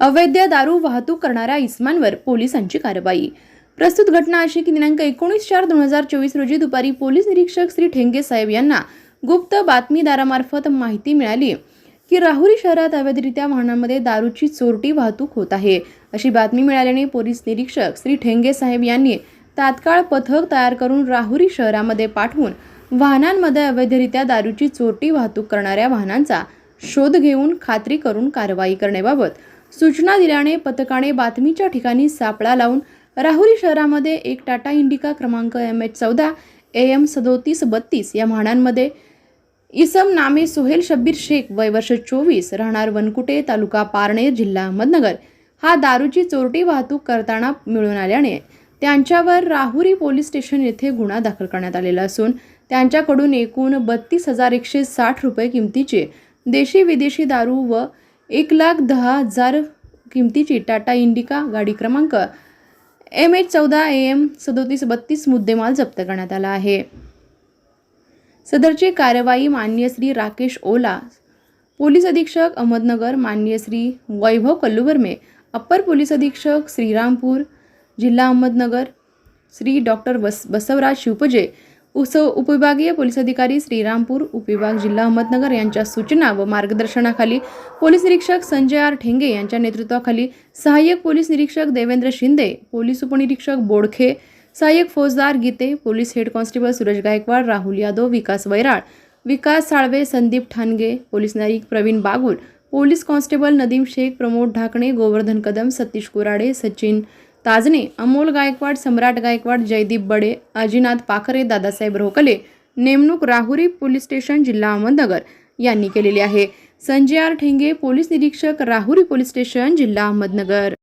अवैध दारू वाहतूक करणाऱ्या इस्मांवर पोलिसांची कारवाई. प्रस्तुत घटना अशी की दिनांक एकोणीस चार दोन हजार चोवीस रोजी दुपारी पोलीस निरीक्षक श्री ठेंगे साहेब यांना गुप्त बातमीदारामार्फत माहिती मिळाली की राहुरी शहरात अवैधरित्या वाहनांमध्ये दारूची चोरटी वाहतूक होत आहे. अशी बातमी मिळाल्याने पोलीस निरीक्षक श्री ठेंगे साहेब यांनी तात्काळ पथक तयार करून राहुरी शहरामध्ये पाठवून वाहनांमध्ये अवैधरित्या दारूची चोरटी वाहतूक करणाऱ्या वाहनांचा शोध घेऊन खात्री करून कारवाई करण्याबाबत सूचना दिल्याने पथकाने बातमीच्या ठिकाणी सापळा लावून राहुरी शहरामध्ये एक टाटा इंडिका क्रमांक एम एच चौदा ए एम सदोतीस बत्तीस या वाहनांमध्ये इसम नामे सोहेल शब्बीर शेख वय वर्ष चोवीस राहणार वनकुटे तालुका पारनेर जिल्हा अहमदनगर. हा दारूची चोरटी वाहतूक करताना मिळून आल्याने त्यांच्यावर राहुरी पोलीस स्टेशन येथे गुन्हा दाखल करण्यात आलेला असून त्यांच्याकडून एकूण बत्तीस हजार एकशे साठ रुपये किमतीचे देशी विदेशी दारू व एक लाख दहा हजार किमतीची टाटा इंडिका गाडी क्रमांक एम एच चौदा ए एम सदोतीस बत्तीस मुद्देमाल जप्त करण्यात आला आहे. सदरची कार्यवाही मान्य श्री राकेश ओला पोलीस अधीक्षक अहमदनगर मान्य श्री वैभव कल्लुवर्मे अप्पर पोलीस अधीक्षक श्रीरामपूर जिल्हा अहमदनगर श्री डॉक्टर बस बसवराज शिवपजे उसव उपविभागीय पोलीस अधिकारी श्रीरामपूर उपविभाग जिल्हा अहमदनगर यांच्या सूचना व मार्गदर्शनाखाली पोलीस निरीक्षक संजय आर ठेंगे यांच्या नेतृत्वाखाली सहाय्यक पोलीस निरीक्षक देवेंद्र शिंदे पोलीस उपनिरीक्षक बोडखे सहाय्यक फौजदार Gite police head constable Suresh Gaikwad Rahul Yadav Vikas Vairal Vikas Salve Sandeep Thange police Naik Pravin Bagul police constable Nadeem Shaikh Pramod Dhakane Govardhan Kadam Satish Kurade Sachin Tajne Amol Gaikwad Samrat Gaikwad Jaydeep Bade Ajinath पाखरे दादासाहेब रोकले नेमणूक राहुरी पोलीस स्टेशन जिल्हा अहमदनगर यांनी केलेली आहे. संजय आर ठेंगे पोलीस निरीक्षक राहुरी पोलीस स्टेशन जिल्हा अहमदनगर.